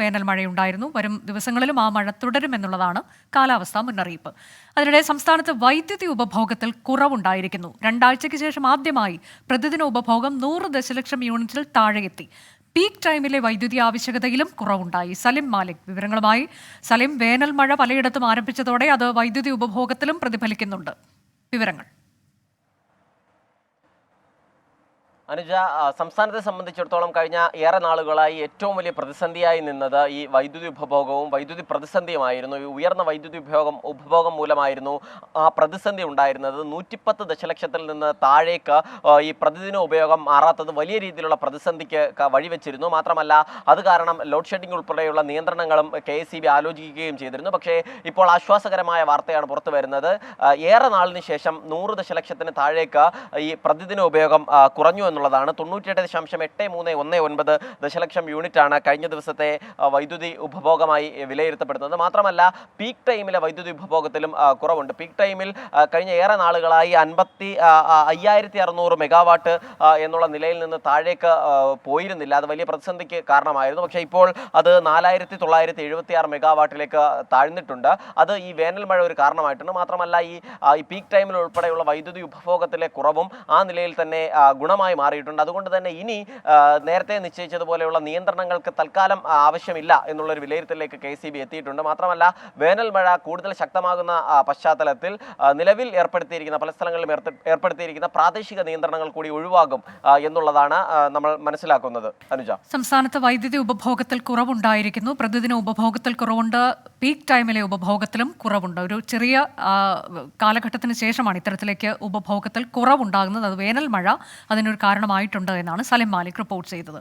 വേനൽ മഴയുണ്ടായിരുന്നു. വരും ദിവസങ്ങളിലും ആ മഴ തുടരുമെന്നുള്ളതാണ് കാലാവസ്ഥാ മുന്നറിയിപ്പ്. അതിനിടെ സംസ്ഥാനത്ത് വൈദ്യുതി ഉപഭോഗത്തിൽ കുറവുണ്ടായിരിക്കുന്നു. രണ്ടാഴ്ചയ്ക്ക് ശേഷം ആദ്യമായി പ്രതിദിന ഉപഭോഗം നൂറ് ദശലക്ഷം യൂണിറ്റിൽ താഴെയെത്തി. പീക്ക് ടൈമിലെ വൈദ്യുതി ആവശ്യകതയിലും കുറവുണ്ടായി. സലിം മാലിക് വിവരങ്ങളുമായി. സലിം വേനൽ മഴ പലയിടത്തും ആരംഭിച്ചതോടെ അത് വൈദ്യുതി ഉപഭോഗത്തിലും പ്രതിഫലിക്കുന്നുണ്ട്. വിവരങ്ങൾ. അനുജ സംസ്ഥാനത്തെ സംബന്ധിച്ചിടത്തോളം കഴിഞ്ഞ ഏറെ നാളുകളായി ഏറ്റവും വലിയ പ്രതിസന്ധിയായി നിന്നത് ഈ വൈദ്യുതി ഉപഭോഗവും വൈദ്യുതി പ്രതിസന്ധിയുമായിരുന്നു. ഈ ഉയർന്ന വൈദ്യുതി ഉപയോഗം ഉപഭോഗം മൂലമായിരുന്നു ആ പ്രതിസന്ധി ഉണ്ടായിരുന്നത്. നൂറ്റിപ്പത്ത് ദശലക്ഷത്തിൽ നിന്ന് താഴേക്ക് ഈ പ്രതിദിന ഉപയോഗം മാറാത്തത് വലിയ രീതിയിലുള്ള പ്രതിസന്ധിക്ക് വഴിവെച്ചിരുന്നു. മാത്രമല്ല അത് കാരണം ലോഡ് ഷെഡിംഗ് ഉൾപ്പെടെയുള്ള നിയന്ത്രണങ്ങളും കെ എസ് ആലോചിക്കുകയും ചെയ്തിരുന്നു. പക്ഷേ ഇപ്പോൾ ആശ്വാസകരമായ വാർത്തയാണ് പുറത്തു വരുന്നത്. ഏറെ നാളിന് ശേഷം നൂറ് ദശലക്ഷത്തിന് താഴേക്ക് ഈ പ്രതിദിന ഉപയോഗം കുറഞ്ഞു കുറഞ്ഞു എന്നുള്ളതാണ്. തൊണ്ണൂറ്റിയെട്ട് ദശാംശം എട്ട് മൂന്ന് ഒന്ന് ഒൻപത് ദശലക്ഷം യൂണിറ്റാണ് കഴിഞ്ഞ ദിവസത്തെ വൈദ്യുതി ഉപഭോഗമായി വിലയിരുത്തപ്പെടുന്നത്. മാത്രമല്ല പീക്ക് ടൈമിലെ വൈദ്യുതി ഉപഭോഗത്തിലും കുറവുണ്ട്. പീക്ക് ടൈമിൽ കഴിഞ്ഞ ഏറെ നാളുകളായി അൻപത്തി അയ്യായിരത്തി അറുന്നൂറ് മെഗാവാട്ട് എന്നുള്ള നിലയിൽ നിന്ന് താഴേക്ക് പോയിരുന്നില്ല. അത് വലിയ പ്രതിസന്ധിക്ക് കാരണമായിരുന്നു. പക്ഷേ ഇപ്പോൾ അത് നാലായിരത്തി തൊള്ളായിരത്തി എഴുപത്തി ആറ് മെഗാവാട്ടിലേക്ക് താഴ്ന്നിട്ടുണ്ട്. അത് ഈ വേനൽ മഴ ഒരു കാരണമായിട്ടുണ്ട്. മാത്രമല്ല ഈ പീക്ക് ടൈമിൽ ഉൾപ്പെടെയുള്ള വൈദ്യുതി ഉപഭോഗത്തിലെ കുറവും ആ നിലയിൽ തന്നെ ഗുണമായി ഗുണമായി മാറിയിട്ടുണ്ട്. അതുകൊണ്ട് തന്നെ ഇനി നേരത്തെ നിശ്ചയിച്ചതുപോലെയുള്ള നിയന്ത്രണങ്ങൾക്ക് തൽക്കാലം ആവശ്യമില്ല എന്നുള്ളൊരു വിലയിരുത്തലിലേക്ക് കെ സി ബി എത്തിയിട്ടുണ്ട്. മാത്രമല്ല വേനൽ മഴ കൂടുതൽ ശക്തമാകുന്ന പശ്ചാത്തലത്തിൽ നിലവിൽ ഏർപ്പെടുത്തിയിരിക്കുന്ന പല സ്ഥലങ്ങളിലും ഏർപ്പെടുത്തിയിരിക്കുന്ന പ്രാദേശിക നിയന്ത്രണങ്ങൾ കൂടി ഒഴിവാകും എന്നുള്ളതാണ് നമ്മൾ മനസ്സിലാക്കുന്നത്. അനുജ. സംസ്ഥാനത്ത് വൈദ്യുതി ഉപഭോഗത്തിൽ കുറവുണ്ടായിരിക്കുന്നു. പ്രതിദിന ഉപഭോഗത്തിൽ കുറവുണ്ട്. പീക്ക് ടൈമിലെ ഉപഭോഗത്തിലും കുറവുണ്ട്. ഒരു ചെറിയ കാലഘട്ടത്തിന് ശേഷമാണ് ഇത്തരത്തിലേക്ക് ഉപഭോഗത്തിൽ കുറവുണ്ടാകുന്നത്. അത് വേനൽ മഴ അതിനൊരു കാരണമായിട്ടുണ്ട് എന്നാണ് സലിം മാലിക് റിപ്പോർട്ട് ചെയ്തത്.